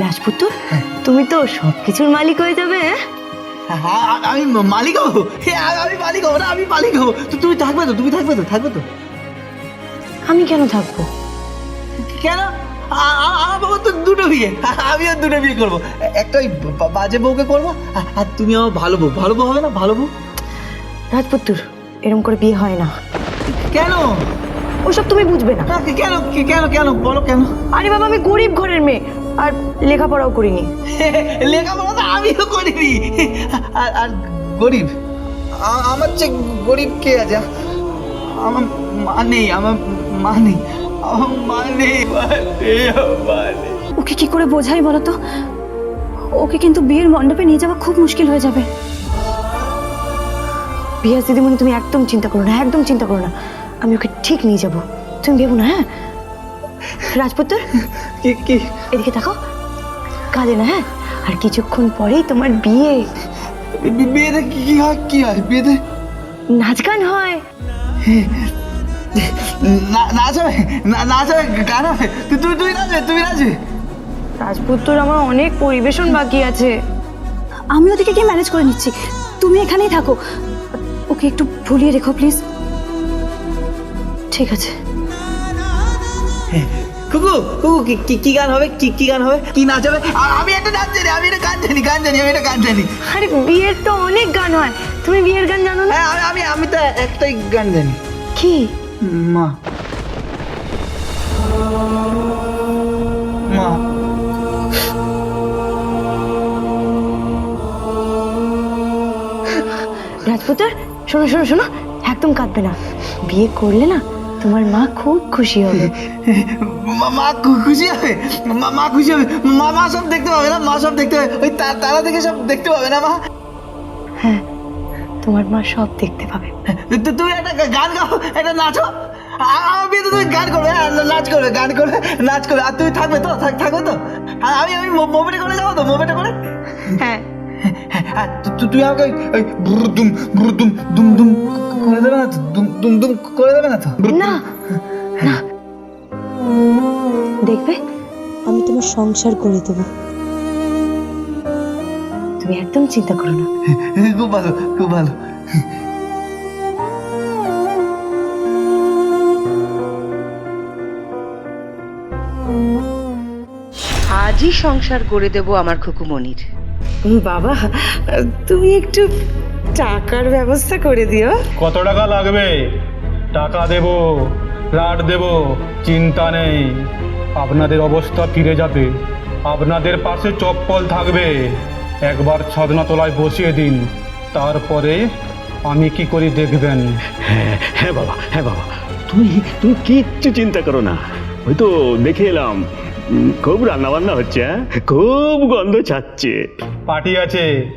রাজপুত্র তুমি তো সব কিছুর মালিক হয়ে যাবে হ্যাঁ? আ- আমি মালিক হব? আমি মালিক হব না আমি মালিক হব। তো তুমি থাকবে তো তুমি থাকবে তো থাকবে তো। আমি কেন থাকব? কেন? আমার বাবা তো দুটো বিয়ে। আ- আমিও দুটো বিয়ে করব। একটা ওই বাজে বউকে করব আর তুমি আমার ভালো বউ। ভালো বউ হবে না? ভালো বউ? রাজপুত্র এরম করে বিয়ে হয় না। কেন? ওসব তুমি বুঝবে না। কেন? কি- কেন? কেন? বলো কেন? আরে বাবা আমি গরিব ঘরের মেয়ে। আর লেখাপড়াও করিনি। লেখাপড়া তো আমিও করিনি। আর আর গরিব? আমার চেয়ে গরিব কে আছে? আমার মা নেই আমার মা নেই। আমার মা নেই মা নেই, আমার মা নেই। ওকে কি করে বোঝাই বলো তো? ওকে কিন্তু বিয়ের মণ্ডপে নিয়ে যাওয়া খুব মুশকিল হয়ে যাবে। বিয়াস দিদিমণি তুমি একদম চিন্তা করো না একদম চিন্তা করো না। আমি ওকে ঠিক নিয়ে যাব। তুমি ভেবো না হ্যাঁ? রাজপুত্র? কি কি? এদিকে তাকাও। কাঁদে না হ্যাঁ? আর কিছুক্ষণ পরেই তোমার বিয়ে। বিয়েতে কি কি হয় কি হয়? বিয়েতে? নাচ গান হয়। না- নাচ হবে না- নাচ হবে গান হবে তুই তুই তুই নাচবে তুমি নাচবে? রাজপুত্র আমার অনেক পরিবেশন বাকি আছে। আমি ওদিকে গিয়ে ম্যানেজ করে নিচ্ছি। তুমি এখানেই থাকো। ওকে একটু ভুলিয়ে রেখো প্লিজ ঠিক আছে। কুকু কুকু কি কি গান হবে? কি কি গান হবে? কি নাচ হবে? আর আমি একটা নাচ জানি আমি একটা গান জানি গান জানি আমি একটা গান জানি। আরে বিয়ের তো অনেক গান হয়। তুমি বিয়ের গান জানো না? হ্যাঁ আমি- আমি আমি তো একটাই গান জানি। কি? মা। মা। রাজপুত্র শোনো শোনো শোনো। একদম কাঁদবে না। বিয়ে করলে না তোমার মা খুব খুশি হবে। মা- খুশি হবে? মা খুশি হবে? মা মা সব দেখতে পাবে না? মা সব দেখতে পাবে? ওই তারা থেকে সব দেখতে পাবে না মা? হ্যাঁ তোমার মা সব দেখতে পাবে। তুমি একটা গান গাও একটা নাচো। আমার বিয়েতে তুমি গান করবে হ্যাঁ, নাচ করবে গান করবে নাচ করবে। আর তুমি থাকবে তো থাক- থাকবে তো? আমি আমি মো- মোবাইলে করে যাব তো মোবাইলে করে? হ্যাঁ। তু- তু- তুই আমাকে ওই ওই ব্রুদুম ব্রুদুম দুম দুম করে দেবে না তো? দুম দুম দুম করে দেবে না তো? না না। দেখবে আমি তোমার সংসার করে দেবো। তুমি একদম চিন্তা করো না। খুব ভালো খুব ভালো। আজই সংসার করে দেব আমার খুকুমনির বাবা তুমি একটু টাকার ব্যবস্থা করে দিও। কত টাকা লাগবে? টাকা দেব রাট দেব চিন্তা নেই। আপনাদের অবস্থা ফিরে যাবে। আপনাদের পাশে চপ্পল থাকবে। একবার ছদনা তলায় বসিয়ে দিন। তারপরে আমি কি করি দেখবেন। হ্যাঁ হ্যাঁ বাবা হ্যাঁ বাবা। তুমি তুমি কিচ্ছু চিন্তা করো না। ওই তো দেখে এলাম। খুব রান্না বান্না হচ্ছে হ্যাঁ? খুব গন্ধ ছাড়ছে। পার্টি আছে।